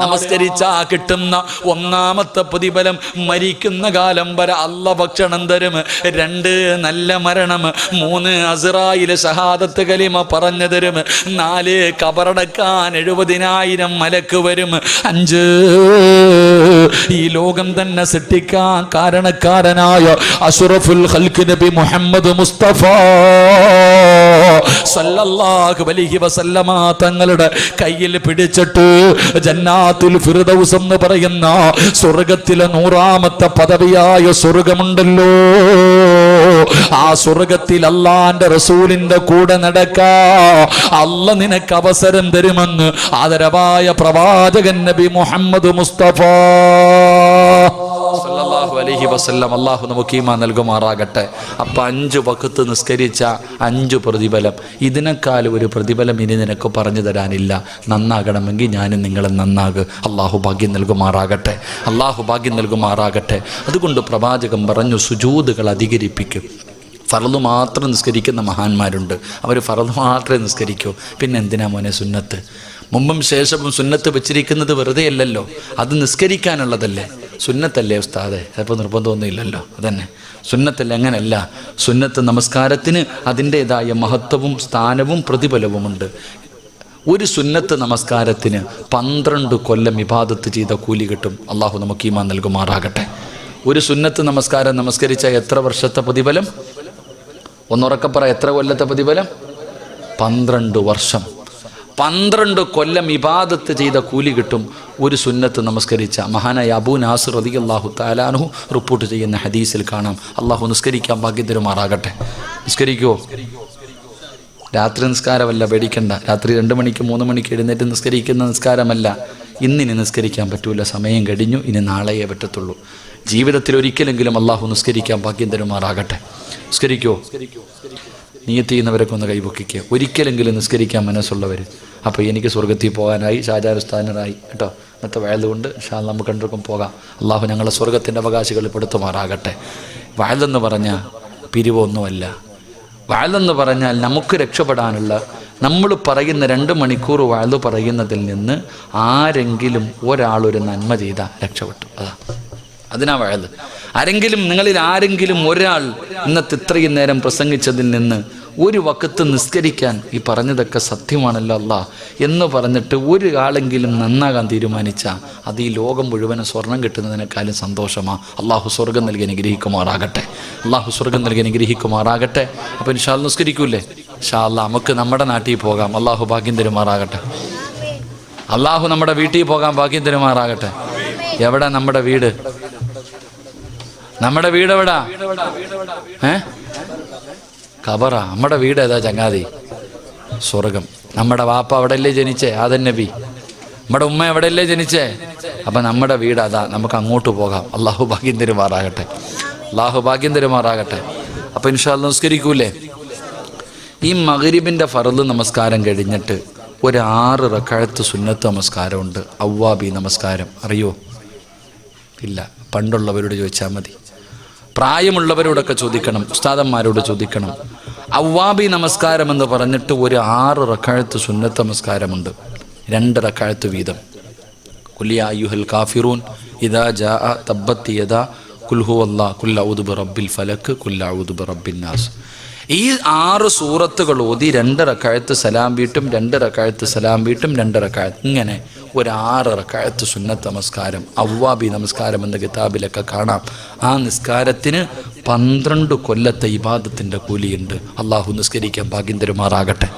നമസ്കരിച്ചാ കിട്ടുന്ന ഒന്നാമത്തെ പ്രതിഫലം മരിക്കുന്ന കാലം വരെ അല്ല ഭക്ഷണം തരും. രണ്ട് നല്ല മരണം. മൂന്ന് അസറായിലെ ഷഹാദത്ത് കലിമ പറഞ്ഞു തരും. നാല് കബറടക്കാൻ എഴുപതിനായിരം മലക്ക് വരും. അഞ്ച് ഈ ലോകം തന്നെ സൃഷ്ടിക്കാൻ കാരണക്കാരനായ അഷറഫുൽ ഹൽക്ക് നബി മുഹമ്മദ് മുസ്തഫ സല്ലല്ലാഹു അലൈഹി വസല്ലമ തങ്ങളുടെ കയ്യിൽ പിടിച്ചിട്ട് ജന്നാത്തുൽ ഫിർദൗസ് എന്ന് പറയുന്ന സ്വർഗത്തിലെ നൂറാമത്തെ പദവിയായ സ്വർഗമുണ്ടല്ലോ. ആ സ്വർഗത്തിൽ അല്ലാന്റെ റസൂലിന്റെ കൂടെ നടക്കാ. അല്ല നിനക്ക് അവസരം തരുമെന്ന് ആദരവായ പ്രവാചകൻ നബി മുഹമ്മദ് മുസ്തഫ. അള്ളാഹു നമുക്ക് ഈമാ നൽകുമാറാകട്ടെ. അപ്പം അഞ്ച് വക്കത്ത് നിസ്കരിച്ച അഞ്ച് പ്രതിഫലം. ഇതിനേക്കാൾ ഒരു പ്രതിഫലം ഇനി നിനക്ക് പറഞ്ഞു തരാനില്ല. നന്നാകണമെങ്കിൽ ഞാനും നിങ്ങളെ നന്നാകും. അള്ളാഹു ഭാഗ്യം നൽകുമാറാകട്ടെ. അള്ളാഹു ഭാഗ്യം നൽകുമാറാകട്ടെ. അതുകൊണ്ട് പ്രവാചകൻ പറഞ്ഞു സുജൂതുകൾ അധികരിപ്പിക്കും. ഫറദ് മാത്രം നിസ്കരിക്കുന്ന മഹാന്മാരുണ്ട്. അവർ ഫറദ് മാത്രമേ നിസ്കരിക്കൂ. പിന്നെ എന്തിനാ മോനെ സുന്നത്ത്? മുമ്പും ശേഷവും സുന്നത്ത് വെച്ചിരിക്കുന്നത് വെറുതെയല്ലല്ലോ. അത് നിസ്കരിക്കാനുള്ളതല്ലേ? സുന്നത്തല്ലേ ഉസ്താദെ? ചിലപ്പോൾ നിർബന്ധമൊന്നുമില്ലല്ലോ. അതന്നെ. സുന്നത്തല്ല അങ്ങനല്ല. സുന്നത്ത് നമസ്കാരത്തിന് അതിന്റെതായ മഹത്വവും സ്ഥാനവും പ്രതിഫലവുമുണ്ട്. ഒരു സുന്നത്ത് നമസ്കാരത്തിന് പന്ത്രണ്ട് കൊല്ലം ഇബാദത്ത് ചെയ്ത കൂലി കിട്ടും. അള്ളാഹു നമുക്ക് ഈമാൻ നൽകുമാറാകട്ടെ. ഒരു സുന്നത്ത് നമസ്കാരം നമസ്കരിച്ച എത്ര വർഷത്തെ പ്രതിഫലം? ഒന്നുറക്കപ്പറ എത്ര കൊല്ലത്തെ പ്രതിഫലം? പന്ത്രണ്ട് വർഷം. പന്ത്രണ്ട് കൊല്ലം ഇബാദത്ത് ചെയ്ത കൂലി കിട്ടും ഒരു സുന്നത്ത് നമസ്കരിച്ച മഹാനായ അബൂ നാസർ റതി അള്ളാഹു താലാനു റിപ്പോർട്ട് ചെയ്യുന്ന ഹദീസിൽ കാണാം. അള്ളാഹു നിസ്കരിക്കാൻ ഭാഗ്യതരുമാറാകട്ടെ നിസ്കരിക്കുമോ രാത്രി നിസ്കാരമല്ല പേടിക്കണ്ട. രാത്രി രണ്ട് മണിക്ക് മൂന്ന് മണിക്ക് എഴുന്നേറ്റ് നിസ്കരിക്കുന്ന നിസ്കാരമല്ല. ഇന്നിനി നിസ്കരിക്കാൻ പറ്റൂല. സമയം കഴിഞ്ഞു ഇനി നാളെയേ പറ്റത്തുള്ളൂ. ജീവിതത്തിൽ ഒരിക്കലെങ്കിലും അള്ളാഹു നിസ്കരിക്കാൻ ഭാഗ്യം തരുമാറാകട്ടെ. നിസ്കരിക്കോ? നീയത്ത് ചെയ്യുന്നവരൊക്കെ ഒന്ന് കൈപൊക്കിക്കുക. ഒരിക്കലെങ്കിലും നിസ്കരിക്കാൻ മനസ്സുള്ളവർ അപ്പോൾ എനിക്ക് സ്വർഗത്തിൽ പോകാനായി ഷാജാരുസ്ഥാനറായി കേട്ടോ? ഇന്നത്തെ വയലുകൊണ്ട് ഷാ നമുക്ക് രണ്ടുപേർക്കും പോകാം. അള്ളാഹു ഞങ്ങളെ സ്വർഗത്തിന്റെ അവകാശികൾ പെടുത്തുമാറാകട്ടെ. വയലെന്ന് പറഞ്ഞാൽ പിരിവൊന്നുമല്ല. വയലെന്ന് പറഞ്ഞാൽ നമുക്ക് രക്ഷപ്പെടാനുള്ള നമ്മൾ പറയുന്ന രണ്ട് മണിക്കൂർ വയലു പറയുന്നതിൽ നിന്ന് ആരെങ്കിലും ഒരാളൊരു നന്മ ചെയ്താൽ രക്ഷപ്പെട്ടു. അതാ. അതിനാ വഴത്. ആരെങ്കിലും നിങ്ങളിൽ ആരെങ്കിലും ഒരാൾ ഇന്നത്തെ ഇത്രയും നേരം പ്രസംഗിച്ചതിൽ നിന്ന് ഒരു വക്കത്ത് നിസ്കരിക്കാൻ ഈ പറഞ്ഞതൊക്കെ സത്യമാണല്ലോ അല്ല എന്ന് പറഞ്ഞിട്ട് ഒരു ആളെങ്കിലും നന്നാകാൻ തീരുമാനിച്ച അത് ഈ ലോകം മുഴുവനും സ്വർണം കിട്ടുന്നതിനേക്കാളും സന്തോഷമാണ് അള്ളാഹു സ്വർഗം നൽകി അനുഗ്രഹിക്കുമാറാകട്ടെ. അള്ളാഹു സ്വർഗം നൽകി അനുഗ്രഹിക്കുമാറാകട്ടെ. അപ്പം ഇൻഷാൽ നിസ്കരിക്കൂലേ ഷാ അല്ല നമുക്ക് നമ്മുടെ നാട്ടിൽ പോകാം. അള്ളാഹു ഭാഗ്യം തരുമാറാകട്ടെ. അള്ളാഹു നമ്മുടെ വീട്ടിൽ പോകാൻ ഭാഗ്യം തരുമാറാകട്ടെ. എവിടെ നമ്മുടെ വീട്? നമ്മുടെ വീട് എവിടാ? ഏ? കബറാ. നമ്മുടെ വീട് ഏതാ ചങ്ങാതി? സ്വർഗം. നമ്മുടെ വാപ്പ അവിടെയല്ലേ ജനിച്ചേ? ആദൻ നബി. നമ്മുടെ ഉമ്മ എവിടെയല്ലേ ജനിച്ചേ? അപ്പം നമ്മുടെ വീട് അതാ. നമുക്ക് അങ്ങോട്ട് പോകാം. അള്ളാഹു ഭാഗ്യം തരുമാറാകട്ടെ. അള്ളാഹു ഭാഗ്യം തരുമാറാകട്ടെ. അപ്പം ഇൻഷാൽ നമസ്കരിക്കൂലേ ഈ മകരിബിന്റെ ഫറൽ നമസ്കാരം കഴിഞ്ഞിട്ട് ഒരു ആറ് റക്കാഴത്ത് സുന്നത്ത് നമസ്കാരമുണ്ട്. അവ്വാബി നമസ്കാരം. അറിയോ? ഇല്ല. പണ്ടുള്ളവരോട് ചോദിച്ചാൽ മതി. പ്രായമുള്ളവരോടൊക്കെ ചോദിക്കണം ഉസ്താദന്മാരോട് ചോദിക്കണം. അവ്വാബി നമസ്കാരം എന്ന് പറഞ്ഞിട്ട് ഒരു ആറ് റക്കാഴത്ത് സുന്നത്ത് നമസ്കാരമുണ്ട്. രണ്ട് റക്കാഴത്ത് വീതം. കുല്യ കാഫിറൂൻ ഇതാ ജാ തബ്ബത്ത് യദാ കുൽഹു അല്ലാ കുല്ലൗദുബ് റബ്ബിൽ ഫലക്ക് കുല്ലൗദുബ് റബ്ബിൻ നാസ്. ഈ ആറ് സൂറത്തുകൾ ഓതി രണ്ട് കഴുത്ത് സലാം വീട്ടും രണ്ട് കഴുത്ത് സലാം വീട്ടും രണ്ട് കഴുത്ത് ഇങ്ങനെ ഒരു ആറ് റക്കായത്ത് സുന്നത്ത് നമസ്കാരം അവ്വാബി നമസ്കാരം എന്ന കിതാബിലൊക്കെ കാണാം. ആ നിസ്കാരത്തിന് പന്ത്രണ്ട് കൊല്ലത്തെ ഇബാദത്തിന്റെ കൂലിയുണ്ട്. അള്ളാഹു നിസ്കരിക്കാൻ ഭാഗ്യം തരുമാറാകട്ടെ.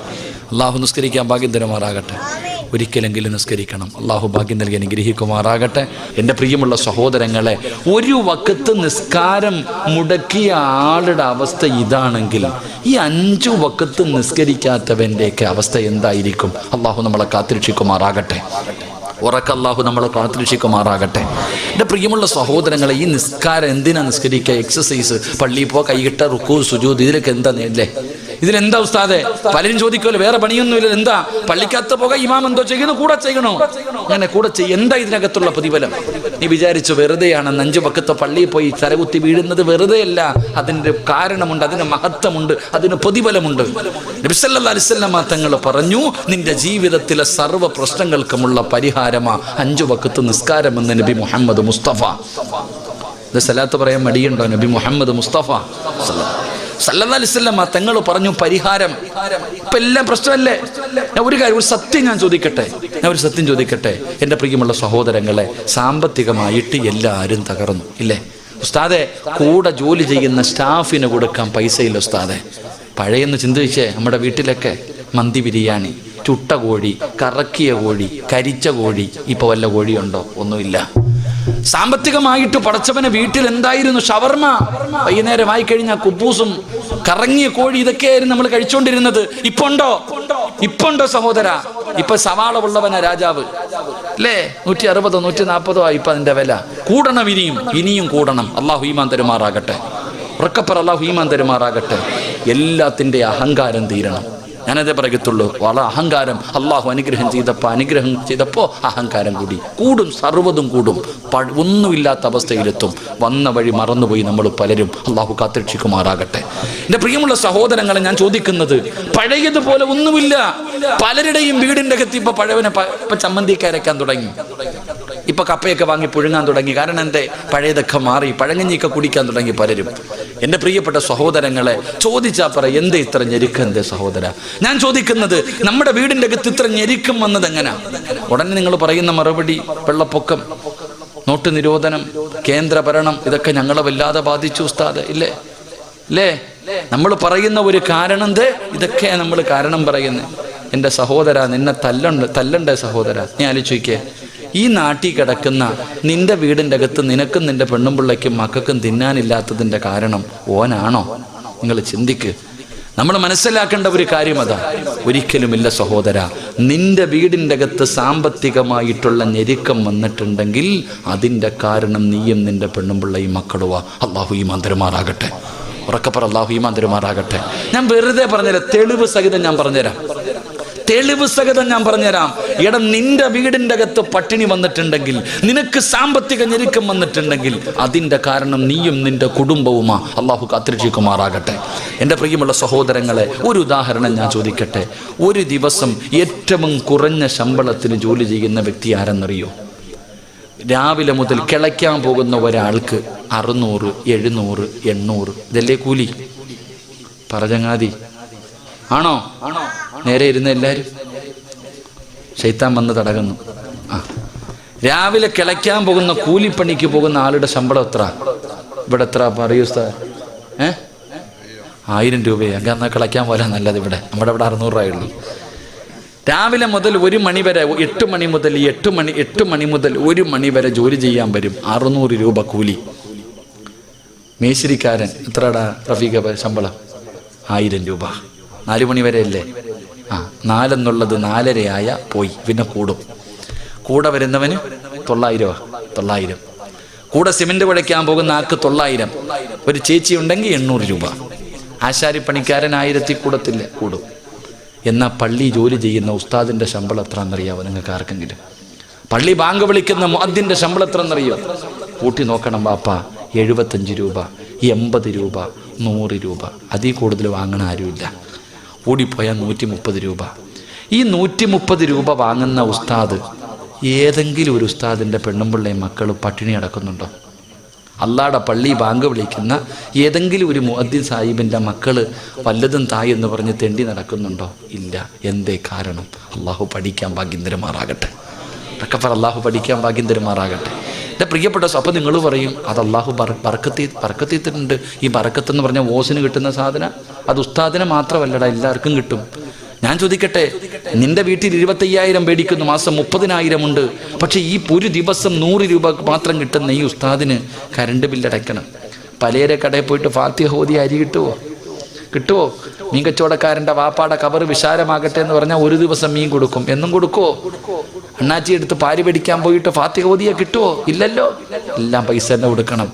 അള്ളാഹു നിസ്കരിക്കാൻ ഭാഗ്യം തരുമാറാകട്ടെ. ഒരിക്കലെങ്കിലും നിസ്കരിക്കണം. അള്ളാഹു ഭാഗ്യം നൽകി അനുഗ്രഹിക്കുമാറാകട്ടെ. എന്റെ പ്രിയമുള്ള സഹോദരങ്ങളെ ഒരു വക്കത്ത് നിസ്കാരം മുടക്കിയ ആളുടെ അവസ്ഥ ഇതാണെങ്കിൽ ഈ അഞ്ചു വക്കത്ത് നിസ്കരിക്കാത്തവന്റെയൊക്കെ അവസ്ഥ എന്തായിരിക്കും? അള്ളാഹു നമ്മളെ കാത്തിരക്ഷിക്കുമാറാകട്ടെ. ഉറക്ക നമ്മൾ നമ്മളെ കാത്തിരക്ഷിക്കുമാറാകട്ടെ. എന്റെ പ്രിയമുള്ള സഹോദരങ്ങളെ ഈ നിസ്കാരം എന്തിനാ നിസ്കരിക്കുക? എക്സസൈസ് പള്ളിയിൽ പോ കൈകിട്ട റുക്കു സുജൂദ് ഇതിലൊക്കെ എന്താ നേരില്ലേ ഇതിലെന്താ ഉസ്താദെ? പലരും ചോദിക്കുമല്ലോ വേറെ പണിയൊന്നുമില്ല എന്താ? പള്ളിക്കകത്ത് പോക ഇമാം എന്തോ ചെയ്യുന്നു കൂടെ ചെയ്യണോ? അങ്ങനെ കൂടെ ചെയ്യും എന്താ ഇതിനകത്തുള്ള പ്രതിഫലം? നീ വിചാരിച്ചു വെറുതെയാണ് അഞ്ചു പക്കത്തെ പള്ളിയിൽ പോയി തലകുത്തി വീഴുന്നത് വെറുതെയല്ല. അതിന്റെ കാരണമുണ്ട് അതിന് മഹത്വമുണ്ട് അതിന് പ്രതിഫലമുണ്ട്. നബിസല്ലാ അലിസ്വല്ലാ തങ്ങൾ പറഞ്ഞു നിന്റെ ജീവിതത്തിലെ സർവ പ്രശ്നങ്ങൾക്കുമുള്ള പരിഹാരമാ അഞ്ചു വക്കത്ത് നിസ്കാരമെന്ന് നബി മുഹമ്മദ് മുസ്തഫ. ഇത് സലാത്ത് പറയാൻ മടിയുണ്ടോ നബി മുഹമ്മദ് മുസ്തഫ? വസല്ലം തങ്ങൾ പറഞ്ഞു പരിഹാരം. ഇപ്പൊ എല്ലാം പ്രശ്നമല്ലേ? ഞാൻ ഒരു കാര്യം ഒരു സത്യം ഞാൻ ചോദിക്കട്ടെ? ഞാൻ ഒരു സത്യം ചോദിക്കട്ടെ? എന്റെ പ്രിയമുള്ള സഹോദരങ്ങളെ സാമ്പത്തികമായിട്ട് എല്ലാവരും തകർന്നു ഇല്ലേ? ഉസ്താദെ കൂടെ ജോലി ചെയ്യുന്ന സ്റ്റാഫിന് കൊടുക്കാൻ പൈസയില്ല ഉസ്താദെ. പഴയെന്ന് ചിന്തിച്ചേ നമ്മുടെ വീട്ടിലൊക്കെ മന്തി ബിരിയാണി. ചുട്ട കോഴി കറക്കിയ കോഴി കരിച്ച കോഴി ഇപ്പൊ വല്ല കോഴിയുണ്ടോ? ഒന്നുമില്ല. സാമ്പത്തികമായിട്ട് പടച്ചവനെ വീട്ടിൽ എന്തായിരുന്നു? ഷവർമ. വൈകുന്നേരമായി കഴിഞ്ഞാൽ കുബൂസും കറങ്ങിയ കോഴി ഇതൊക്കെയായിരുന്നു നമ്മൾ കഴിച്ചുകൊണ്ടിരുന്നത് ഇപ്പൊ ഉണ്ടോ ഇപ്പൊ ഉണ്ടോ സഹോദര? ഇപ്പൊ സവാള ഉള്ളവനാ രാജാവ്. അല്ലേ? നൂറ്റി അറുപതോ നൂറ്റി നാൽപ്പതോ ആയി ഇപ്പൊ അതിന്റെ വില. കൂടണം ഇനിയും. ഇനിയും കൂടണം. അള്ളാഹു ഈമാൻ തരുമാറാകട്ടെ. ഉറക്കപ്പറ അള്ളാഹു ഈമാൻ തരുമാറാകട്ടെ. എല്ലാത്തിന്റെ അഹങ്കാരം തീരണം. ഞാനതേ പറയത്തുള്ളൂ. വള അഹങ്കാരം അള്ളാഹു അനുഗ്രഹം ചെയ്തപ്പോൾ അനുഗ്രഹം ചെയ്തപ്പോൾ അഹങ്കാരം കൂടി. കൂടും സർവതും കൂടും. ഒന്നുമില്ലാത്ത അവസ്ഥയിലെത്തും. വന്ന വഴി മറന്നുപോയി നമ്മൾ പലരും. അള്ളാഹു കാത്തിരക്ഷിക്കുമാറാകട്ടെ. എന്റെ പ്രിയമുള്ള സഹോദരങ്ങളെ ഞാൻ ചോദിക്കുന്നത് പഴയതുപോലെ ഒന്നുമില്ല. പലരുടെയും വീടിന്റെ അകത്ത് ഇപ്പൊ പഴവനെ ഇപ്പം ചമ്മന്തിയൊക്കെ തുടങ്ങി. ഇപ്പൊ കപ്പയൊക്കെ വാങ്ങി പുഴുങ്ങാൻ തുടങ്ങി. കാരണം എന്റെ പഴയതൊക്കെ മാറി പഴങ്ങഞ്ഞിയൊക്കെ കുടിക്കാൻ തുടങ്ങി പലരും. എന്റെ പ്രിയപ്പെട്ട സഹോദരങ്ങളെ ചോദിച്ചാ പറ എന്തേ ഇത്ര ഞെരുക്കം സഹോദര? ഞാൻ ചോദിക്കുന്നത് നമ്മുടെ വീടിന്റെ അകത്ത് ഇത്ര ഞെരുക്കം വന്നത് എങ്ങനെ? ഉടനെ നിങ്ങൾ പറയുന്ന മറുപടി വെള്ളപ്പൊക്കം നോട്ട് നിരോധനം കേന്ദ്ര ഭരണം ഇതൊക്കെ ഞങ്ങളെ വല്ലാതെ ബാധിച്ചു ഉസ്താദ്. ഇല്ലേ? ഇല്ലേ? നമ്മൾ പറയുന്ന ഒരു കാരണം ഇതൊക്കെ നമ്മൾ കാരണം പറയുന്നത്. എന്റെ സഹോദര നിന്നെ തല്ലണ്ട് തല്ലണ്ടേ സഹോദര? നീ ആലോചിക്കേ. ഈ നാട്ടിൽ കിടക്കുന്ന നിന്റെ വീടിന്റെ അകത്ത് നിനക്കും നിന്റെ പെണ്ണും പിള്ളയ്ക്കും മക്കൾക്കും തിന്നാനില്ലാത്തതിന്റെ കാരണം ഓനാണോ? നിങ്ങൾ ചിന്തിക്ക്. നമ്മൾ മനസ്സിലാക്കേണ്ട ഒരു കാര്യം അതാ. ഒരിക്കലുമില്ല സഹോദര നിന്റെ വീടിന്റെ അകത്ത് സാമ്പത്തികമായിട്ടുള്ള ഞെരുക്കം വന്നിട്ടുണ്ടെങ്കിൽ അതിന്റെ കാരണം നീയും നിന്റെ പെണ്ണും പിള്ളയും മക്കളുവാ അള്ളാഹു ഈ മന്ത്രിമാറാകട്ടെ ഉറക്കപ്പറ അള്ളാഹു ഈ മന്ത്രിമാറാകട്ടെ ഞാൻ വെറുതെ പറഞ്ഞുതരാം തെളിവ് സഹിതം ഞാൻ പറഞ്ഞുതരാം. തെളിവ് സഹിതം ഞാൻ പറഞ്ഞുതരാം. എടാ നിന്റെ വീടിന്റെ അകത്ത് പട്ടിണി വന്നിട്ടുണ്ടെങ്കിൽ നിനക്ക് സാമ്പത്തിക ഞെരുക്കം വന്നിട്ടുണ്ടെങ്കിൽ അതിന്റെ കാരണം നീയും നിന്റെ കുടുംബവുമാ. അള്ളാഹു കാത്തിരക്ഷിക്കുമാറാകട്ടെ. എന്റെ പ്രിയമുള്ള സഹോദരങ്ങളെ ഒരു ഉദാഹരണം ഞാൻ ചോദിക്കട്ടെ. ഒരു ദിവസം ഏറ്റവും കുറഞ്ഞ ശമ്പളത്തിന് ജോലി ചെയ്യുന്ന വ്യക്തി ആരെന്നറിയോ? രാവിലെ മുതൽ കിളയ്ക്കാൻ പോകുന്ന ഒരാൾക്ക് അറുന്നൂറ് എഴുന്നൂറ് എണ്ണൂറ് ഇതല്ലേ കൂലി? പറചങ്ങാതി ആണോ? നേരെ ഇരുന്ന് എല്ലാവരും ശൈത്താൻ വന്ന് തടകുന്നു. ആ. രാവിലെ കിളയ്ക്കാൻ പോകുന്ന കൂലിപ്പണിക്ക് പോകുന്ന ആളുടെ ശമ്പളം എത്ര? ഇവിടെ എത്ര? പറയൂ സാർ ഏ? ആയിരം രൂപയെ. അങ്ങനെ എന്നാൽ കിളയ്ക്കാൻ പോലെ നല്ലത് ഇവിടെ. നമ്മുടെ ഇവിടെ അറുന്നൂറ് രൂപയുള്ളൂ രാവിലെ മുതൽ ഒരു മണി വരെ എട്ട് മണി മുതൽ എട്ട് മണി എട്ട് മണി മുതൽ ഒരു മണി വരെ ജോലി ചെയ്യാൻ വരും അറുന്നൂറ് രൂപ കൂലി. മേശിരിക്കാരൻ എത്രടാ റഫീഖ ശമ്പളം? ആയിരം രൂപ. നാല് മണി വരെ അല്ലേ ആ നാലെന്നുള്ളത് നാലരയായ പോയി. പിന്നെ കൂടും. കൂടെ വരുന്നവന് തൊള്ളായിരം തൊള്ളായിരം. കൂടെ സിമെന്റ് കുഴയ്ക്കാൻ പോകുന്ന ആൾക്ക് തൊള്ളായിരം. ഒരു ചേച്ചി ഉണ്ടെങ്കിൽ എണ്ണൂറ് രൂപ. ആശാരിപ്പണിക്കാരൻ ആയിരത്തി കൂടത്തില്ല. കൂടും. എന്നാൽ പള്ളി ജോലി ചെയ്യുന്ന ഉസ്താദിന്റെ ശമ്പളം എത്ര എന്നറിയാവോ നിങ്ങൾക്ക് ആർക്കെങ്കിലും? പള്ളി ബാങ്ക് വിളിക്കുന്ന അതിന്റെ ശമ്പളം എത്ര എന്നറിയോ കൂട്ടി നോക്കണം ബാപ്പ. എഴുപത്തഞ്ച് രൂപ എൺപത് രൂപ നൂറ് രൂപ. അതിൽ കൂടുതൽ വാങ്ങണ ആരുമില്ല. കൂടിപ്പോയാൽ നൂറ്റി മുപ്പത് രൂപ. ഈ നൂറ്റി മുപ്പത് രൂപ വാങ്ങുന്ന ഉസ്താദ് ഏതെങ്കിലും ഒരു ഉസ്താദിന്റെ പെണ്ണുമ്പിള്ളയും മക്കൾ പട്ടിണി അടക്കുന്നുണ്ടോ അള്ളാടെ പള്ളി ബാങ്ക് വിളിക്കുന്ന ഏതെങ്കിലും ഒരു മുഅദ്ദിൻ സാഹിബിന്റെ മക്കൾ വല്ലതും തായ് എന്ന് പറഞ്ഞ് തെണ്ടി നടക്കുന്നുണ്ടോ? ഇല്ല. എന്തേ കാരണം? അള്ളാഹു പഠിക്കാൻ ഭാഗ്യം തരുമാറാകട്ടെ റക്കഫർ അള്ളാഹു പഠിക്കാൻ ഭാഗ്യം തരുമാറാകട്ടെ. എന്റെ പ്രിയപ്പെട്ട അപ്പം നിങ്ങൾ പറയും അത് അള്ളാഹു ബർ ബർക്കത്തി ബർക്കത്തിയിട്ടുണ്ട് ഈ ബർക്കത്ത് എന്ന് പറഞ്ഞാൽ ഓസിന് കിട്ടുന്ന സാധനം അത് ഉസ്താദിനെ മാത്രമല്ലടാ എല്ലാവർക്കും കിട്ടും. ഞാൻ ചോദിക്കട്ടെ നിന്റെ വീട്ടിൽ ഇരുപത്തയ്യായിരം മേടിക്കുന്നു മാസം മുപ്പതിനായിരം ഉണ്ട്. പക്ഷേ ഈ ഒരു ദിവസം നൂറ് രൂപ മാത്രം കിട്ടുന്ന ഈ ഉസ്താദിന് കരണ്ട് ബില്ലടയ്ക്കണം. പലരെ കടയിൽ പോയിട്ട് ഫാത്തിഹോദി അരി കിട്ടുമോ കിട്ടുമോ മീൻ കച്ചവടക്കാരന്റെ വാപ്പാടെ കവർ വിശാലമാകട്ടെ എന്ന് പറഞ്ഞാൽ ഒരു ദിവസം മീൻ കൊടുക്കും. എന്നും കൊടുക്കുമോ അണ്ണാച്ചി എടുത്ത് പാരി പിടിക്കാൻ പോയിട്ട് ഫാത്തി ഓതിയ കിട്ടുമോ ഇല്ലല്ലോ. എല്ലാം പൈസ തന്നെ കൊടുക്കണം.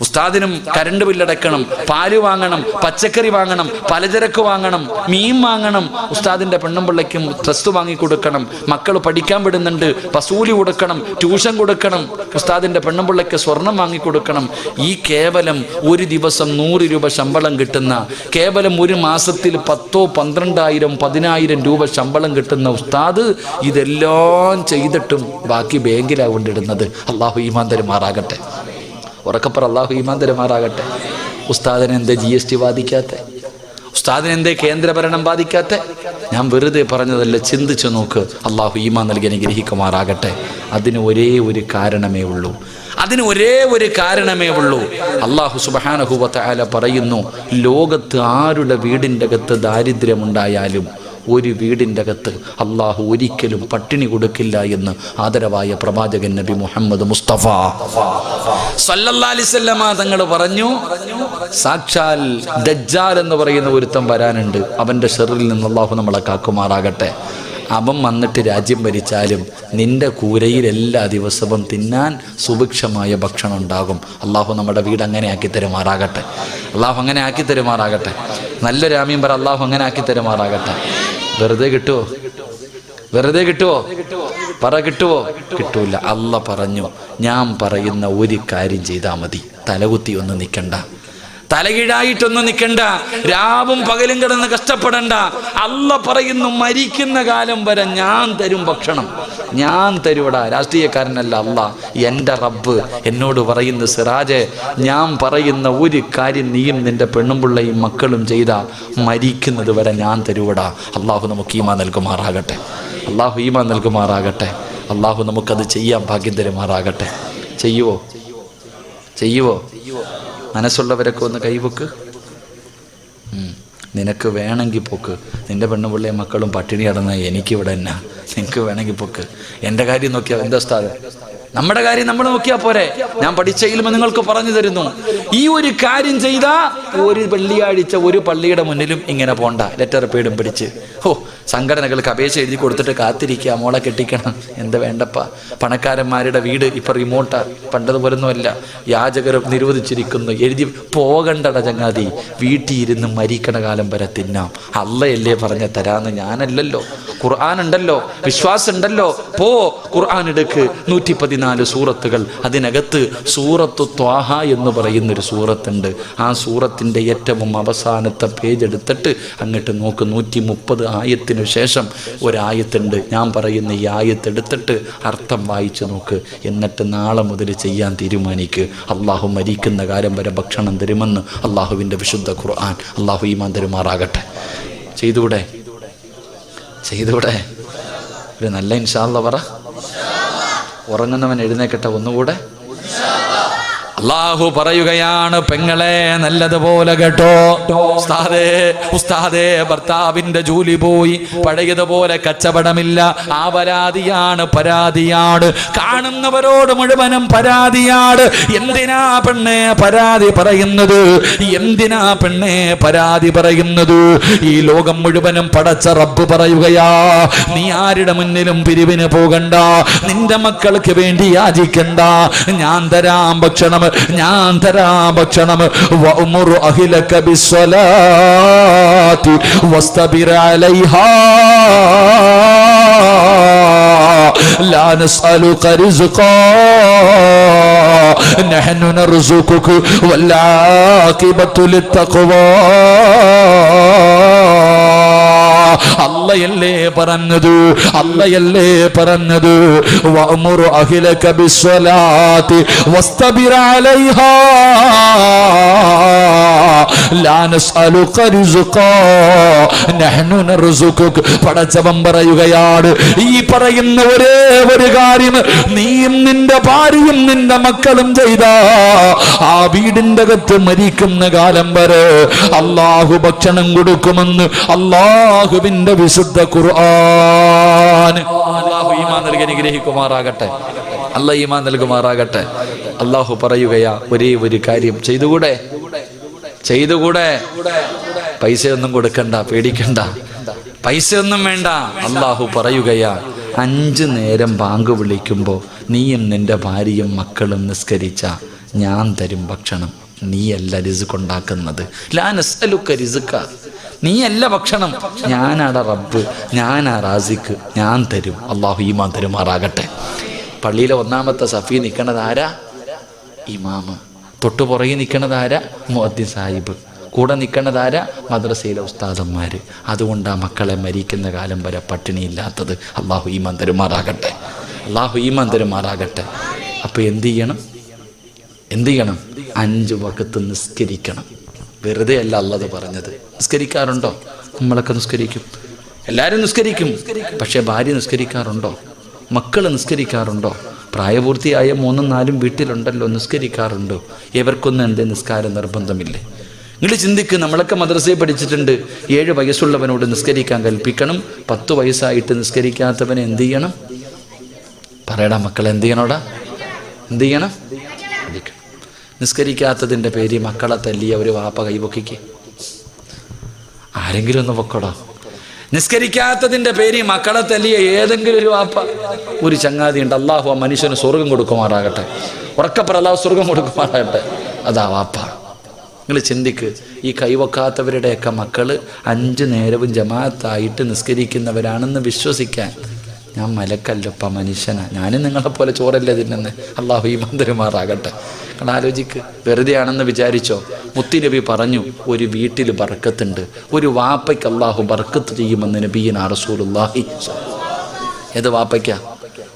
ഉസ്താദിനും കരണ്ട് ബില്ലടക്കണം പാൽ വാങ്ങണം പച്ചക്കറി വാങ്ങണം പലചരക്ക് വാങ്ങണം മീൻ വാങ്ങണം. ഉസ്താദിന്റെ പെണ്ണും പിള്ളയ്ക്കും ഡ്രസ്സ് വാങ്ങി കൊടുക്കണം. മക്കൾ പഠിക്കാൻ വിടുന്നുണ്ട് വസൂലി കൊടുക്കണം ട്യൂഷൻ കൊടുക്കണം. ഉസ്താദിന്റെ പെണ്ണും പിള്ളയ്ക്ക് സ്വർണം വാങ്ങി കൊടുക്കണം. ഈ കേവലം ഒരു ദിവസം നൂറ് രൂപ ശമ്പളം കിട്ടുന്ന കേവലം ഒരു മാസത്തിൽ പത്തോ പന്ത്രണ്ടായിരം പതിനായിരം രൂപ ശമ്പളം കിട്ടുന്ന ഉസ്താദ് ഇതെല്ലാം ചെയ്തിട്ടും ബാക്കി ബാങ്കിലാണ് കൊണ്ടിടുന്നത്. അള്ളാഹു ഈമാൻ ഉറക്കപ്പുറ അള്ളാഹു ഈമാൻ ഉസ്താദിനെന്തേ ജി എസ് ടി ബാധിക്കാത്ത? ഉസ്താദിനെ എന്തേ കേന്ദ്രഭരണം ബാധിക്കാത്ത? ഞാൻ വെറുതെ പറഞ്ഞതല്ല ചിന്തിച്ചു നോക്ക്. അള്ളാഹു ഈമാൻ നൽകി അനുഗ്രഹിക്കുമാറാകട്ടെ. അതിന് ഒരേ ഒരു കാരണമേ ഉള്ളൂ. അതിന് ഒരേ ഒരു കാരണമേ ഉള്ളൂ. അള്ളാഹു സുബാനഹുബത്ത ആല പറയുന്നു ലോകത്ത് ആരുടെ വീടിന്റെ അകത്ത് ദാരിദ്ര്യമുണ്ടായാലും ഒരു വീടിന്റെ അകത്ത് അള്ളാഹു ഒരിക്കലും പട്ടിണി കൊടുക്കില്ല എന്ന് ആദരവായ പ്രവാചകൻ നബി മുഹമ്മദ് മുസ്തഫ. തങ്ങൾ പറഞ്ഞു സാക്ഷാൽ ദജ്ജാൽ എന്ന് പറയുന്ന ഒരുത്തം വരാനുണ്ട്. അവന്റെ ഷെറിൽ നിന്ന് അള്ളാഹു നമ്മളെ കാക്കുമാറാകട്ടെ. അവൻ വന്നിട്ട് രാജ്യം ഭരിച്ചാലും നിന്റെ കൂരയിൽ എല്ലാ ദിവസവും തിന്നാൻ സുഭിക്ഷമായ ഭക്ഷണം ഉണ്ടാകും. അള്ളാഹു നമ്മുടെ വീട് അങ്ങനെ ആക്കി തരുമാറാകട്ടെ. അള്ളാഹു അങ്ങനെ ആക്കി തരുമാറാകട്ടെ. നല്ലൊരു ആമീൻ പറ അള്ളാഹു അങ്ങനെ ആക്കി തരുമാറാകട്ടെ. വെറുതെ കിട്ടുമോ വെറുതെ കിട്ടുമോ പറ കിട്ടുമോ കിട്ടൂല. അല്ല പറഞ്ഞു ഞാൻ പറയുന്ന ഒരു കാര്യം ചെയ്താൽ മതി. തലകുത്തി ഒന്നും നിൽക്കണ്ട തലകീഴായിട്ടൊന്നും നിൽക്കണ്ട രാവും പകലും കിടന്ന് കഷ്ടപ്പെടണ്ട. അല്ല പറയുന്നു മരിക്കുന്ന കാലം വരെ ഞാൻ തരും ഭക്ഷണം. ഞാൻ തരുവടാ. രാഷ്ട്രീയക്കാരനല്ല അല്ല. എന്റെ റബ്ബ് എന്നോട് പറയുന്നു സിറാജെ ഞാൻ പറയുന്ന ഒരു കാര്യം നീയും നിന്റെ പെണ്ണുമ്പിള്ളയും മക്കളും ചെയ്ത. മരിക്കുന്നത് വരെ ഞാൻ തരുവടാ. അള്ളാഹു നമുക്ക് ഈമാ നൽകുമാറാകട്ടെ. അള്ളാഹു ഈമാ നൽകുമാറാകട്ടെ. അള്ളാഹു നമുക്കത് ചെയ്യാൻ ഭാഗ്യം തരുമാറാകട്ടെ. ചെയ്യുവോ? ചെയ്യുവോ? ചെയ്യുവോ? മനസ്സുള്ളവരൊക്കെ ഒന്ന് കൈവക്ക്. നിനക്ക് വേണമെങ്കിൽ പൊക്ക്. നിന്റെ പെണ്ണുപിള്ളയും മക്കളും പട്ടിണി കിടന്ന എനിക്കിവിടെ എന്നാ? നിനക്ക് വേണമെങ്കിൽ പൊക്ക്. എന്റെ കാര്യം നോക്കിയാൽ എന്താ സ്ഥാനം നമ്മുടെ കാര്യം നമ്മൾ നോക്കിയാൽ പോരെ. ഞാൻ പഠിച്ച നിങ്ങൾക്ക് പറഞ്ഞു തരുന്നു. ഈ ഒരു കാര്യം ചെയ്ത ഒരു വെള്ളിയാഴ്ച ഒരു പള്ളിയുടെ മുന്നിലും ഇങ്ങനെ പോണ്ട. ലെറ്റർ പേടും പിടിച്ച്. ഓ സംഘടനകൾക്ക് അപേക്ഷ എഴുതി കൊടുത്തിട്ട് കാത്തിരിക്കുക. മോളെ കെട്ടിക്കണം. എന്താ വേണ്ടപ്പ? പണക്കാരന്മാരുടെ വീട് ഇപ്പൊ റിമോട്ടാ പണ്ടതുപോലൊന്നുമല്ല. യാചകരും നിരോധിച്ചിരിക്കുന്നു. എഴുതി പോകണ്ടട ചങ്ങാതി. വീട്ടിൽ ഇരുന്ന് മരിക്കണ കാലം വരെ തിന്നാം. അല്ലയല്ലേ പറഞ്ഞ തരാന്ന് ഞാനല്ലല്ലോ. ഖുർആൻ ഉണ്ടല്ലോ വിശ്വാസം ഉണ്ടല്ലോ പോ ഖുർആൻ എടുക്ക്. നൂറ്റി പതിനാല് സൂറത്തുകൾ. അതിനകത്ത് സൂറത്തു ത്വാഹ എന്ന് പറയുന്നൊരു സൂറത്തുണ്ട്. ആ സൂറത്തിന്റെ ഏറ്റവും അവസാനത്തെ പേജ് എടുത്തിട്ട് അങ്ങോട്ട് നോക്ക്. നൂറ്റി മുപ്പത് ആയത്തിനു ശേഷം ഒരായത്തുണ്ട്. ഞാൻ പറയുന്ന ഈ ആയത്ത് എടുത്തിട്ട് അർത്ഥം വായിച്ചു നോക്ക്. എന്നിട്ട് നാളെ മുതൽ ചെയ്യാൻ തീരുമാനിക്കുക അള്ളാഹു മരിക്കുന്ന കാലം വരെ ഭക്ഷണം തരുമെന്ന് അള്ളാഹുവിന്റെ വിശുദ്ധ ഖുർആൻ. അള്ളാഹു ഈമാൻ തരുമാറാകട്ടെ ചെയ്തൂടെ ചെയ്തൂടെ ഒരു നല്ല ഇൻഷാല്ല പറ. ഉറങ്ങുന്നവൻ എഴുന്നേക്കട്ടെ ഒന്നുകൂടെ. അള്ളാഹു പറയുകയാണ് പെങ്ങളെ നല്ലതുപോലെ കേട്ടോ. ഉസ്താദേ ഉസ്താദേ ഭർത്താവിന്റെ ജോലി പോയി. പഴയതുപോലെ കച്ചവടമില്ല. ആ പരാതിയാണ് പരാതിയാണ്. കാണുന്നവരോട് മുഴുവനും പരാതിയാണ്. എന്തിനാ പെണ്ണെ പരാതി പറയുന്നത്? എന്തിനാ പെണ്ണെ പരാതി പറയുന്നത്? ഈ ലോകം മുഴുവനും പടച്ച റബ്ബ് പറയുകയാ നീ ആരുടെ മുന്നിലും പിരിവിന് പോകണ്ട. നിന്റെ മക്കൾക്ക് വേണ്ടി യാചിക്കണ്ട. ഞാൻ തരാം ഭക്ഷണം ഞാൻ തരാം ഭക്ഷണം വഅ്മുറു അഹ്ലക ബിസ്സലാത്തി വസ്തബിർ അലൈഹാ لا نسألك رزقا نحن نرزقك والعاقبة للتقوى അല്ലയല്ലേ പറഞ്ഞത്? അല്ലയല്ലേ പറഞ്ഞത്? വഅമുറു അഹ്ലക ബിസ്വലാത്തി വസ്തബിർ അലൈഹാ. ലാ നസ്അലുക നഹ്നു നർസുകുക പടച്ചവൻ പറയുകയാണ് ഈ പറയുന്ന ഒരേ ഒരു കാര്യം നീയും നിന്റെ ഭാര്യയും നിന്റെ മക്കളും ചെയ്ത. ആ വീടിന്റെ അകത്ത് മരിക്കുന്ന കാലം വരെ അള്ളാഹു ഭക്ഷണം കൊടുക്കുമെന്ന് അള്ളാഹുവിന്റെ വിശുദ്ധ ഖുർആൻ. അള്ളാഹു ഈമാൻ നൽകി അനുഗ്രഹിക്കുമാറാകട്ടെ. അല്ല ഈമാൻ നൽകുമാറാകട്ടെ. അള്ളാഹു പറയുകയാ ഒരേ ഒരു കാര്യം ചെയ്തുകൂടെ? ചെയ്തുകൂടെ? പൈസയൊന്നും കൊടുക്കണ്ട പേടിക്കണ്ട. പൈസയൊന്നും വേണ്ട. അള്ളാഹു പറയുകയാ അഞ്ചു നേരം ബാങ്ക് വിളിക്കുമ്പോൾ നീയും നിന്റെ ഭാര്യയും മക്കളും നിസ്കരിച്ച ഞാൻ തരും ഭക്ഷണം. നീയല്ല രിസുക്കുണ്ടാക്കുന്നത് ലാനസ് ലാ നസ്അലുക്ക റിസുക്ക നീയല്ല ഭക്ഷണം. ഞാനാടാ റബ്ബ് ഞാനാ റാസിക്ക് ഞാൻ തരും. അള്ളാഹു ഈമാൻ തരുമാറാകട്ടെ. പള്ളിയിലെ ഒന്നാമത്തെ സഫി നിൽക്കണത് ആരാ? ഇമാമ്. തൊട്ടു പുറകെ നിൽക്കണത് ആരാ? മുഅദ്ദി സാഹിബ്. കൂടെ നിൽക്കണത് ആരാ? മദ്രസയിലെ ഉസ്താദന്മാർ അതുകൊണ്ട് ആ മക്കളെ മരിക്കുന്ന കാലം വരെ പട്ടിണിയില്ലാത്തത് അള്ളാഹു ഈമാൻ തരുമാറാകട്ടെ. അള്ളാഹു ഈമാൻ തരുമാറാകട്ടെ. അപ്പോൾ എന്ത് ചെയ്യണം? എന്ത് ചെയ്യണം? അഞ്ച് വക്കത്ത് നിസ്കരിക്കണം. വെറുതെ അല്ല അല്ലത് പറഞ്ഞത്. നിസ്കരിക്കാറുണ്ടോ? നമ്മളൊക്കെ നിസ്കരിക്കും. എല്ലാവരും നിസ്കരിക്കും. പക്ഷേ ഭാര്യ നിസ്കരിക്കാറുണ്ടോ? മക്കൾ നിസ്കരിക്കാറുണ്ടോ? പ്രായപൂർത്തിയായ മൂന്നും നാലും വീട്ടിലുണ്ടല്ലോ നിസ്കരിക്കാറുണ്ടോ? ഇവർക്കൊന്നും എന്റെ നിസ്കാരം നിർബന്ധമില്ലേ? നിങ്ങൾ ചിന്തിക്ക് നമ്മളൊക്കെ മദ്രസയിൽ പഠിച്ചിട്ടുണ്ട്. ഏഴ് വയസ്സുള്ളവനോട് നിസ്കരിക്കാൻ കൽപ്പിക്കണം. പത്ത് വയസ്സായിട്ട് നിസ്കരിക്കാത്തവനെ എന്ത് ചെയ്യണം? പറയടാ മക്കൾ എന്ത് ചെയ്യണോടാ എന്ത് ചെയ്യണം. നിസ്കരിക്കാത്തതിന്റെ പേര് മക്കളെ തല്ലിയ ഒരു വാപ്പ കൈപൊക്കിക്ക്. ആരെങ്കിലും ഒന്ന് പൊക്കടോ. നിസ്കരിക്കാത്തതിന്റെ പേര് മക്കളെ തല്ലിയ ഏതെങ്കിലും ഒരു വാപ്പ. ഒരു ചങ്ങാതി ഉണ്ട്. അള്ളാഹു ആ മനുഷ്യന് സ്വർഗം കൊടുക്കുമാറാകട്ടെ. ഉറക്കപ്പറ അള്ളാഹു സ്വർഗം കൊടുക്കുമാറാകട്ടെ. അതാ വാപ്പ. നിങ്ങൾ ചിന്തിക്ക് ഈ കൈവക്കാത്തവരുടെയൊക്കെ മക്കൾ അഞ്ച് നേരവും ജമാഅത്തായിട്ട് നിസ്കരിക്കുന്നവരാണെന്ന് വിശ്വസിക്കാൻ ഞാൻ മലക്കല്ലപ്പ മനുഷ്യനാണ് ഞാനും നിങ്ങളെപ്പോലെ ചോറല്ലേ തിന്നുന്നത് അള്ളാഹു ഈ മന്ദിരമാറാകട്ടെ നിങ്ങൾ ആലോചിക്ക് വെറുതെ ആണെന്ന് വിചാരിച്ചോ? മുത്തിനബി പറഞ്ഞു ഒരു വീട്ടിൽ ബർക്കത്തുണ്ട്. ഒരു വാപ്പയ്ക്ക് അള്ളാഹു ബർക്കത്ത് ചെയ്യുമെന്ന് നബീൻ റസൂലുള്ളാഹി. ഏത് വാപ്പയ്ക്കാ?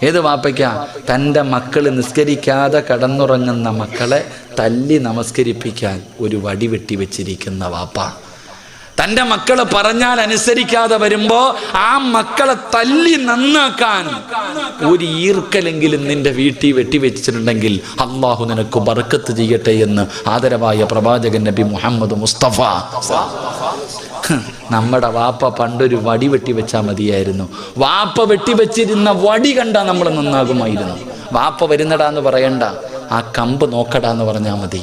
ഏത് വാപ്പയ്ക്കാ? തന്റെ മക്കൾ നിസ്കരിക്കാതെ കടന്നുറങ്ങുന്ന മക്കളെ തല്ലി നമസ്കരിപ്പിക്കാൻ ഒരു വടി വെട്ടി വെച്ചിരിക്കുന്ന വാപ്പ. തന്റെ മക്കൾ പറഞ്ഞാൽ അനുസരിക്കാതെ വരുമ്പോ ആ മക്കളെ തല്ലി നന്നാക്കാൻ ഒരു ഈർക്കലെങ്കിലും നിന്റെ വീട്ടിൽ വെട്ടിവെച്ചിട്ടുണ്ടെങ്കിൽ അള്ളാഹു നിനക്ക് ബർക്കത്ത് ചെയ്യട്ടെ എന്ന് ആദരവായ പ്രവാചകൻ നബി മുഹമ്മദ് മുസ്തഫ. നമ്മുടെ വാപ്പ പണ്ടൊരു വടി വെട്ടി വെച്ചാൽ മതിയായിരുന്നു. വാപ്പ വെട്ടിവെച്ചിരുന്ന വടി കണ്ടാൽ നമ്മൾ നന്നാകുമായിരുന്നു. വാപ്പ വരുന്നടാന്ന് പറയണ്ട. ആ കമ്പ് നോക്കടാന്ന് പറഞ്ഞാൽ മതി.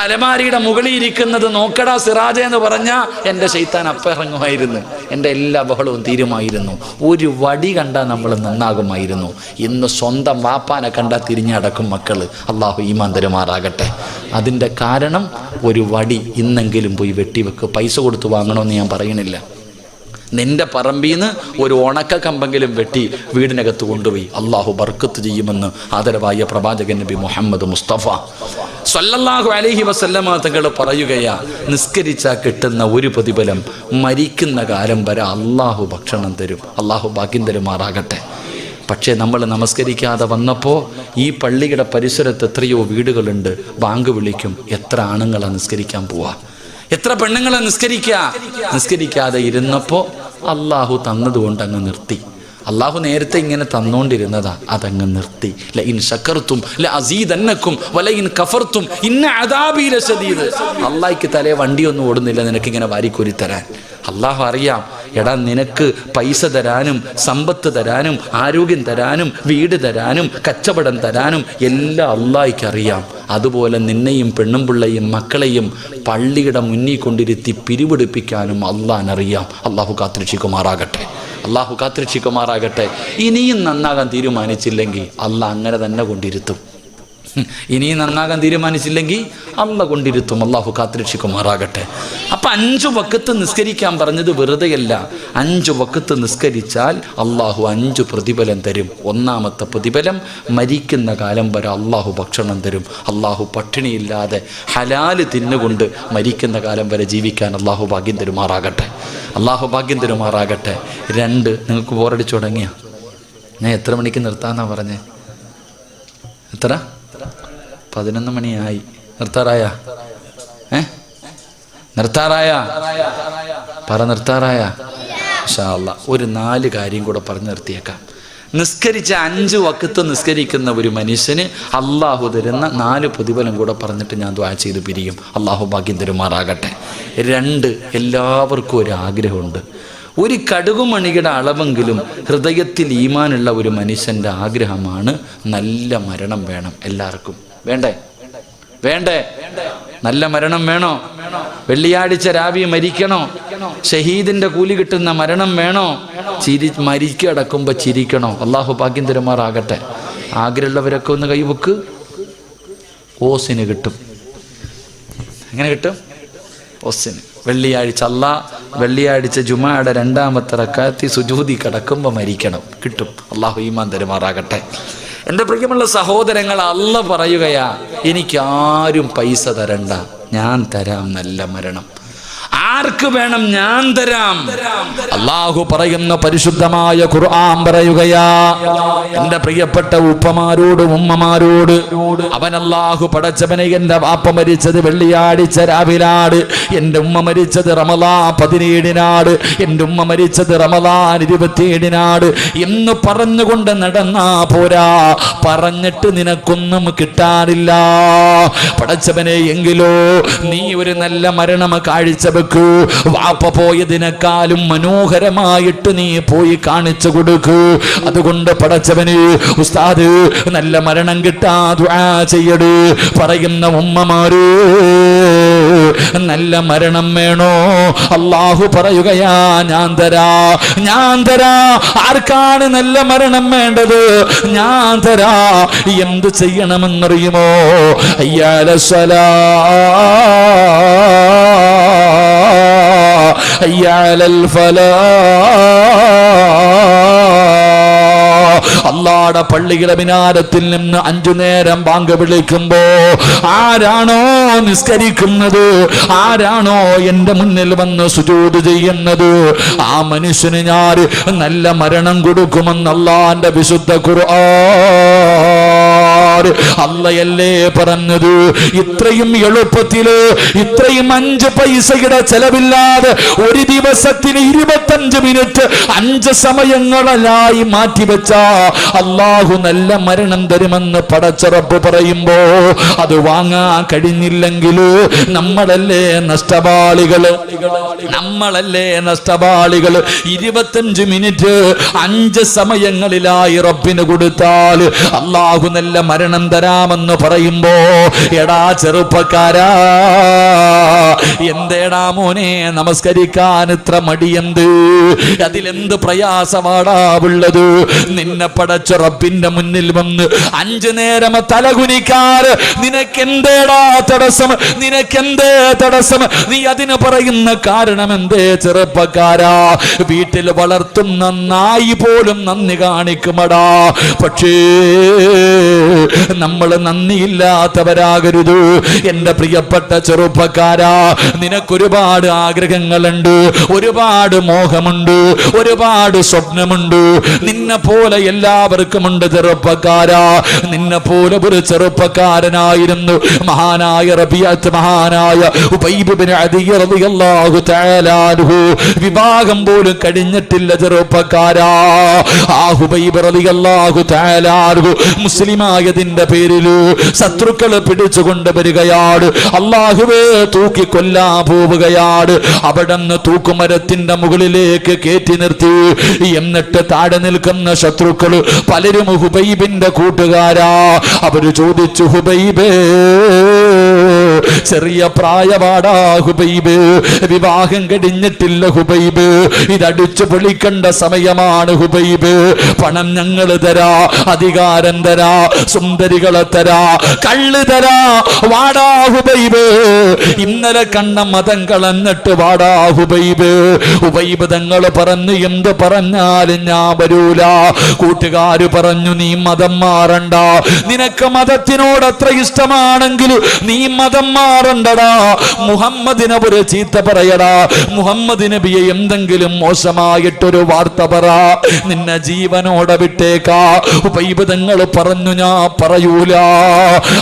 അലമാരിയുടെ മുകളിൽ ഇരിക്കുന്നത് നോക്കടാ സിറാജ എന്ന് പറഞ്ഞാൽ എന്റെ ശൈത്താൻ അപ്പിറങ്ങുമായിരുന്നു എന്റെ എല്ലാ ബഹളവും തീരുമായിരുന്നു. ഒരു വടി കണ്ടാൽ നമ്മൾ നന്നാകുമായിരുന്നു. ഇന്ന് സ്വന്തം വാപ്പാനെ കണ്ടാൽ തിരിഞ്ഞടക്കും മക്കൾ അള്ളാഹു ഈമാൻ തരുമാറാകട്ടെ. അതിന്റെ കാരണം ഒരു വടി ഇന്നെങ്കിലും പോയി വെട്ടിവെക്ക്. പൈസ കൊടുത്ത് വാങ്ങണമെന്ന് ഞാൻ പറയണില്ല. നിന്റെ പറമ്പിൽ നിന്ന് ഒരു ഉണക്ക കമ്പെങ്കിലും വെട്ടി വീടിനകത്ത് കൊണ്ടുപോയി. അള്ളാഹു ബർക്കത്ത് ചെയ്യുമെന്ന് ആദരവായ പ്രവാചകൻ നബി മുഹമ്മദ് മുസ്തഫ. സല്ലല്ലാഹു അലഹി വസല്ലമ തങ്ങൾ പറയുകയാ നിസ്കരിച്ചാൽ കിട്ടുന്ന ഒരു പ്രതിഫലം മരിക്കുന്ന കാലം വരെ അള്ളാഹു ഭക്ഷണം തരും. അള്ളാഹു ഭാഗ്യം തരുമാറാകട്ടെ. പക്ഷേ നമ്മൾ നമസ്കരിക്കാതെ വന്നപ്പോൾ ഈ പള്ളിയുടെ പരിസരത്ത് എത്രയോ വീടുകളുണ്ട്. ബാങ്ക് വിളിക്കും എത്ര ആണുങ്ങളാണ് നിസ്കരിക്കാൻ പോവാ? എത്ര പെണ്ണുങ്ങളെ നിസ്കരിക്കുക നിസ്കരിക്കാതെ ഇരുന്നപ്പോൾ അള്ളാഹു തന്നതുകൊണ്ട് അങ്ങ് നിർത്തി. അള്ളാഹു നേരത്തെ ഇങ്ങനെ തന്നോണ്ടിരുന്നതാ അതങ്ങ് നിർത്തി. ലൈൻ ശക്കർത്തും അസീദന്നക്കും വല ഇൻ കഫർത്തും ഇന്ന അതാബീല ശദീദ്. അള്ളാഹിക്ക് തലേ വണ്ടിയൊന്നും ഓടുന്നില്ല നിനക്ക് ഇങ്ങനെ വാരിക്കോരി തരാൻ അള്ളാഹു അറിയാം. എടാ നിനക്ക് പൈസ തരാനും സമ്പത്ത് തരാനും ആരോഗ്യം തരാനും വീട് തരാനും കച്ചവടം തരാനും എല്ലാം അള്ളാഹിക്ക് അറിയാം. അതുപോലെ നിന്നെയും പെണ്ണും പിള്ളയും മക്കളെയും പള്ളിയുടെ മുന്നിൽ കൊണ്ടിരുത്തി പിരിവെടുപ്പിക്കാനും അറിയാം അള്ളാഹു കാത്തിരക്ഷിക്കുമാറാകട്ടെ. അള്ളാഹു കാത്തിരക്ഷിക്കുമാറാകട്ടെ. ഇനിയും നന്നാകാൻ തീരുമാനിച്ചില്ലെങ്കിൽ അള്ളാഹ് അങ്ങനെ തന്നെ കൊണ്ടിരുത്തും. ഹും, ഇനിയും നന്നാകാൻ തീരുമാനിച്ചില്ലെങ്കിൽ അള്ള കൊണ്ടിരുത്തും. അള്ളാഹു കാത്തിരക്ഷിക്കുമാറാകട്ടെ. അപ്പം അഞ്ചു വക്കത്ത് നിസ്കരിക്കാൻ പറഞ്ഞത് വെറുതെയല്ല. അഞ്ചു വക്കത്ത് നിസ്കരിച്ചാൽ അള്ളാഹു അഞ്ചു പ്രതിഫലം തരും. ഒന്നാമത്തെ പ്രതിഫലം മരിക്കുന്ന കാലം വരെ അള്ളാഹു ഭക്ഷണം തരും. അള്ളാഹു പട്ടിണിയില്ലാതെ ഹലാൽ തിന്നുകൊണ്ട് മരിക്കുന്ന കാലം വരെ ജീവിക്കാൻ അള്ളാഹു ഭാഗ്യം തരുമാറാകട്ടെ. അള്ളാഹു ഭാഗ്യം തരുമാറാകട്ടെ. രണ്ട് നിങ്ങൾക്ക് ബോറടിച്ചു തുടങ്ങിയ? ഞാൻ എത്ര മണിക്ക് നിർത്താന്നാ പറഞ്ഞേ? എത്ര? പതിനൊന്ന് മണിയായി. നിർത്താറായ? ഏ? നിർത്താറായ? പറ നിർത്താറായ? ഇൻഷാ അല്ലാ ഒരു നാല് കാര്യം കൂടെ പറഞ്ഞു നിർത്തിയേക്കാം. നിസ്കരിച്ച അഞ്ച് വക്കത്ത് നിസ്കരിക്കുന്ന ഒരു മനുഷ്യന് അള്ളാഹു തരുന്ന നാല് പ്രതിഫലം കൂടെ പറഞ്ഞിട്ട് ഞാൻ ദ്വാ ചെയ്ത് പിരിയും. അള്ളാഹു ഭാഗ്യം തരുമാറാകട്ടെ. രണ്ട് എല്ലാവർക്കും ഒരു ആഗ്രഹമുണ്ട്. ഒരു കടുകുമണിയുടെ അളവെങ്കിലും ഹൃദയത്തിൽ ഈമാനുള്ള ഒരു മനുഷ്യന്റെ ആഗ്രഹമാണ് നല്ല മരണം വേണം എല്ലാവർക്കും. വേണ്ടേ? വേണ്ടേ? നല്ല മരണം വേണോ? വെള്ളിയാഴ്ച രാവി മരിക്കണോ? ഷഹീദിന്റെ കൂലി കിട്ടുന്ന മരണം വേണോ? ചിരി മരിക്കടക്കുമ്പോൾ ചിരിക്കണോ? അള്ളാഹു ഭാഗ്യം തരുമാറാകട്ടെ. ആഗ്രഹമുള്ളവരൊക്കെ ഒന്ന് കൈവക്ക്. ഓസിന് കിട്ടും. എങ്ങനെ കിട്ടും? ഓസിന്. വെള്ളിയാഴ്ച അല്ല വെള്ളിയാഴ്ച ജുമായുടെ രണ്ടാമത്തെ റക്കാത്തി സുജൂതി കിടക്കുമ്പോൾ മരിക്കണം. കിട്ടും. അള്ളാഹു ഈമാൻ തരുമാറാകട്ടെ. എന്റെ പ്രിയമുള്ള സഹോദരങ്ങൾ അല്ല പറയുകയാ എനിക്കാരും പൈസ തരണ്ട. ഞാൻ തരാം നല്ല മരണം. ആർക്ക് വേണം ഞാൻ തരാം? അള്ളാഹു പറയുന്ന പരിശുദ്ധമായ ഖുർആൻ പറയുകയാ എന്റെ പ്രിയപ്പെട്ട ഉപ്പമാരോട് ഉമ്മമാരോട് അവൻ അള്ളാഹു പടച്ചവനെ എന്റെ വാപ്പ മരിച്ചത് വെള്ളിയാഴ്ച രാവിലാട് എന്റെ ഉമ്മ മരിച്ചത് റമലാ പതിനേഴിനാട് എന്റെ ഉമ്മ മരിച്ചത് റമലാൻ ഇരുപത്തിയേഴിനാട് എന്ന് പറഞ്ഞുകൊണ്ട് നടന്നാ പോരാ പറഞ്ഞിട്ട് നിനക്കൊന്നും കിട്ടാനില്ല. പടച്ചവനെ എങ്കിലോ നീ ഒരു നല്ല മരണം കാഴ്ചവെക്കൂ. വാപ്പ പോയതിനേക്കാളും മനോഹരമായിട്ട് നീ പോയി കാണിച്ചു കൊടുക്ക്. അതുകൊണ്ട് പടച്ചവന് ഉസ്താദ് നല്ല മരണം കിട്ടാ ചെയ്യട്. പറയുന്ന ഉമ്മമാര് നല്ല മരണം വേണോ? അള്ളാഹു പറയുകയാ ഞാൻ തരാ ഞാൻ തരാ. ആർക്കാണ് നല്ല മരണം വേണ്ടത്? ഞാൻ തരാ. എന്ത് ചെയ്യണമെന്നറിയുമോ? അയ്യാല الفلاح. അള്ളാടെ പള്ളിയുടെ മിനാരത്തിൽ നിന്ന് അഞ്ചു നേരം ബാങ്ക് വിളിക്കുമ്പോ ആരാണോ നിസ്കരിക്കുന്നത്? ആരാണോ എന്റെ മുന്നിൽ വന്ന് സുജൂത് ചെയ്യുന്നത്? ആ മനുഷ്യന് ഞാൻ നല്ല മരണം കൊടുക്കുമെന്ന് അള്ളാന്റെ വിശുദ്ധ ഖുർആൻ അല്ലയല്ലേ പറഞ്ഞത്? ഇത്രയും എളുപ്പത്തിൽ ഇത്രയും അഞ്ച് പൈസയുടെ ചെലവില്ലാതെ ഒരു ദിവസത്തിന് ഇരുപത്തഞ്ച് മിനിറ്റ് അഞ്ച് സമയങ്ങളായി മാറ്റിവെച്ച അള്ളാഹു നല്ല മരണം തരുമെന്ന് പടച്ചറപ്പ് പറയുമ്പോ അത് വാങ്ങാൻ കഴിഞ്ഞില്ലെങ്കിൽ നമ്മളല്ലേ നഷ്ടപാളികൾ? നമ്മളല്ലേ നഷ്ടപാളികൾ? ഇരുപത്തഞ്ച് മിനിറ്റ് അഞ്ച് സമയങ്ങളിലായി റബ്ബിന് കൊടുത്താൽ അള്ളാഹു നല്ല മരണം തരാമെന്ന് പറയുമ്പോ എടാ ചെറുപ്പക്കാരാ എന്തേടാ മോനെ നമസ്കരിക്കാൻ ഇത്ര മടിയെന്ത്? അതിലെന്ത് പ്രയാസമാടാ ഉള്ളത്? നിന്നെ പടച്ചുറപ്പിന്റെ മുന്നിൽ വന്ന് അഞ്ചു നേരം തലകുനിക്കാർ നിനക്കെന്തേടാ തടസ്സം? നിനക്കെന്തേ തടസ്സം? നീ അതിന് പറയുന്ന കാരണം എന്തേ ചെറുപ്പക്കാരാ? വീട്ടിൽ വളർത്തും നായി പോലും നന്ദി കാണിക്കുമടാ. പക്ഷേ നമ്മൾ നന്ദിയില്ലാത്തവരാകരുത്. എന്റെ പ്രിയപ്പെട്ട ചെറുപ്പക്കാരാ നിനക്കൊരുപാട് ആഗ്രഹങ്ങളുണ്ട് ഒരുപാട് മോഹമുണ്ട് ഒരുപാട് സ്വപ്നമുണ്ട്. നിന്നെ പോലെ എല്ലാവർക്കുമുണ്ട് ചെറുപ്പക്കാരാ. നിന്നെ പോലെ ഒരു ചെറുപ്പക്കാരനായിരുന്നു മഹാനായ റബിയത്ത് മഹാനായ വിവാഹം പോലും കഴിഞ്ഞിട്ടില്ല ചെറുപ്പക്കാരാ. ആ ഹുബൈബ് പേരിൽ ശത്രുക്കളെ പിടിച്ചുകൊണ്ട് വരികയാണ് അള്ളാഹുവേ തൂക്കി കൊല്ലാൻ പോവുകയാണ് നിന്ന് തൂക്കുമരത്തിന്റെ മുകളിലേക്ക് കയറ്റി നിർത്തി. എന്നിട്ട് താഴെ നിൽക്കുന്ന ശത്രുക്കൾ പലരും ഹുബൈബിന്റെ കൂട്ടുകാരാ. അവർ ചോദിച്ചു ഹുബൈബേ ചെറിയ പ്രായപാടാ ഹുബൈബ്. വിവാഹം കഴിഞ്ഞിട്ടില്ല ഹുബൈബ്. ഇതടിച്ചു പൊളിക്കേണ്ട സമയമാണ് ഹുബൈബ്. പണം ഞങ്ങൾ തരാ അധികാരം തരാ സുന്ദരികളെ തരാ കള്ള് തരാ വാടാ ഹുബൈബ്. ഇന്നലെ കണ്ട മതം കളഞ്ഞിട്ട് വാടാ ഹുബൈബ്. ഹുബൈബ് തങ്ങൾ പറഞ്ഞു എന്ത് പറഞ്ഞാലും ഞാൻ വരൂല. കൂട്ടുകാര് പറഞ്ഞു നീ മതം മാറണ്ട. നിനക്ക് മതത്തിനോട് അത്ര ഇഷ്ടമാണെങ്കിൽ നീ മതം മാറണ്ടടാ. മുഹമ്മദിനെ ഒരു ചീത്ത പറയടാ. മുഹമ്മദ് നബിയെ എന്തെങ്കിലും മോശമായിട്ടൊരു വാർത്ത പറ. നിന്നെ ജീവനോടെ വിട്ടേക്കാ. ഉപൈബതങ്ങൾ പറഞ്ഞു ഞാൻ പറയൂല.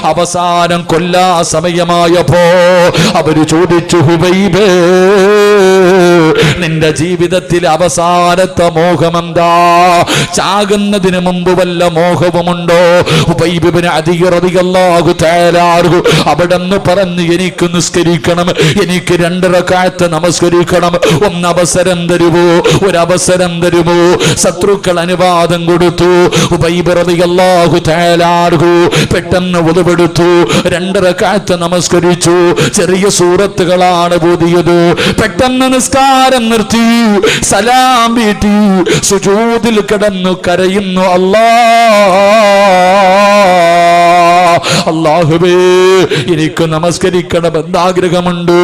അവസാനം കൊല്ലാ സമയമായപ്പോ അവർ ചോദിച്ചു ഹുബൈബേ നിന്റെ ജീവിതത്തിൽ അവസാനത്തെ മോഹമെന്താ? ചാകുന്നതിന് മുമ്പ് വല്ല മോഹവുമുണ്ടോ? ഉബൈബിന് അധികറതികല്ലാകു തയ്യാറാകു അവിടെ നിന്ന് പറഞ്ഞ് എനിക്ക് നിസ്കരിക്കണം എനിക്ക് രണ്ടര കാലത്ത് നമസ്കരിക്കണം. ഒന്ന് അവസരം തരുമോ? ഒരവസരം തരുമോ? ശത്രുക്കൾ അനുവാദം കൊടുത്തു. ഉബൈബിറതികല്ലാഹു തയ്യാറാകു പെട്ടെന്ന് ഉതവെടുത്തു രണ്ടര കാലത്ത് നമസ്കരിച്ചു. ചെറിയ സൂറത്തുകളാണ് പുതിയത്. പെട്ടെന്ന് നിസ്കാരം നിർത്തി. സലാം വീട്ടി. സുജൂതിൽ കിടന്നു കരയുന്നു അല്ലാ. അള്ളാഹുബേ എനിക്ക് നമസ്കരിക്കണം എന്താഗ്രഹമുണ്ട്